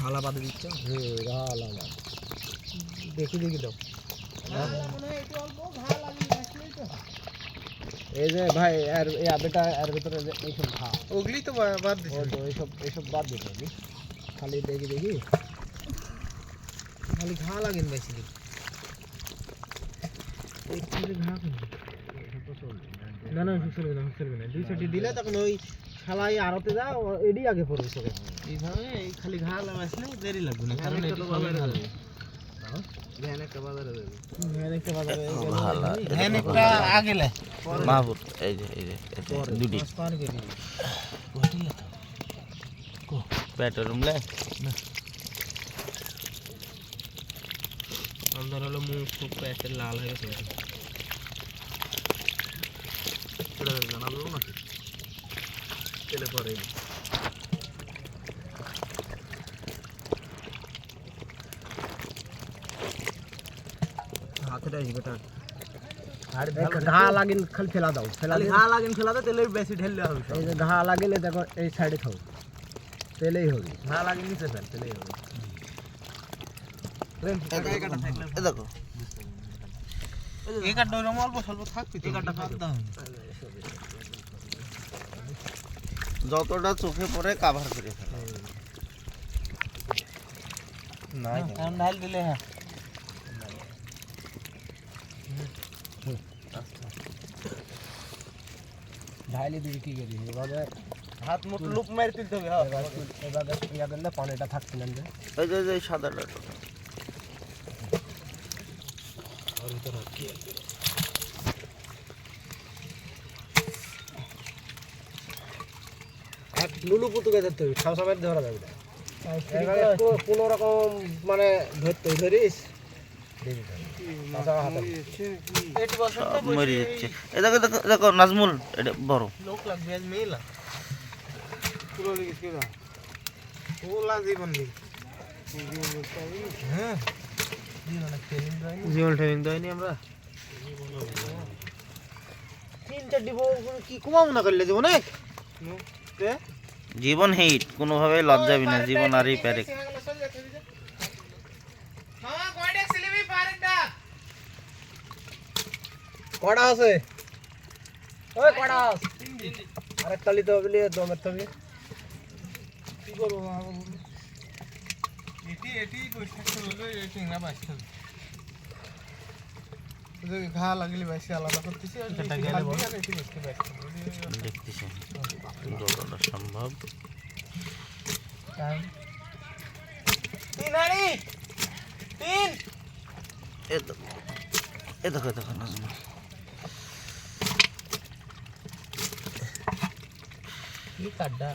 ঘালা বাদে দিচ্ছ। গালা দেখি দেখি দাও এই যে ভাই এর এই আবেটা এর ভিতরে যে এইসব ঘা। ওগুলি তো বাদ দিচ্ছ তো এইসব এইসব বাদ দিতে হবে খালি দেখি দেখি। খালি ঘা লাগেন বেশি। ঘা না না চলবে না চলবে না। দুই ছুটি দিলে তখন ওই শালাই আড়তে যা এডি আগে পড়বে তোকে। এইভাবে এই খালি ঘা লাগাইছিলে দেরি লাগবে না কারণ এটা একটা বাজারে দেবে। ভ্যান একটা বাজারে একটা আগে লে। মাহবুব এই যে এই যে দুটি। পার করে হয়ে তেলে পরে হাতে দেয় বেটা আর ঘা লাগিন খালি ফেলা দাও ফেলা খালি দিয়ে ঘা লাগেন খেলাতে তেলে বেশি ঢেললে হবে সব। এই যে ঘা লাগিলে দেখো এই সাইডে থাও তেলেই হবে ঘা লাগেন নিচে ফেল তেলেই হবে এ দেখো এই কাঠটা ওরকম অল্প স্বল্প থাকবি এই কাঠটা খাওয়া দাও যতটা চোখে পড়ে কাভার করে ফেলো। ঢাল দিলে হ্যাঁ। ঢাইলে দিবি কি করি এভাবে হাত মুঠ লুপ মেরে তুলতে হবে হ্যাঁ এভাবে ইয়া করলে পানিটা থাকছে না যে। এক লুলু পুতুকে ধরতে হবে সব সময় ধরা যাবে না। কোনো রকম মানে ধরতে ধরিস? মরে যাচ্ছে এ দেখো দেখো দেখো নাজমুল এটা বড়। লোক লাগবে আজ মেলা। পুরো লিখিস কি না ওলা জীবন নেই হ্যাঁ। জীবন ট্রেনিং দেয়নি আমরা। তিন চারটি বউ কি কুমাও না করলে জীবন? এক জীবন হিট কোনোভাবে লজ্জাবি না জীবন আরই প্যারেক কড়া আছে? ওই কড়া আছে। আরেক তালি তো বলি দমের তবে কি করব এটি এটি পরিষ্কার করলে এটি না বাঁচতে ঘা লাগলে বেশি আলাদা করতেছি? আর এটি বেশি বাঁচতে দেখতেছি। যতটা সম্ভব। তিন হাড়ি তিন! এ দেখো এ দেখো এ দেখো নাজমুল কি কাড্ডা?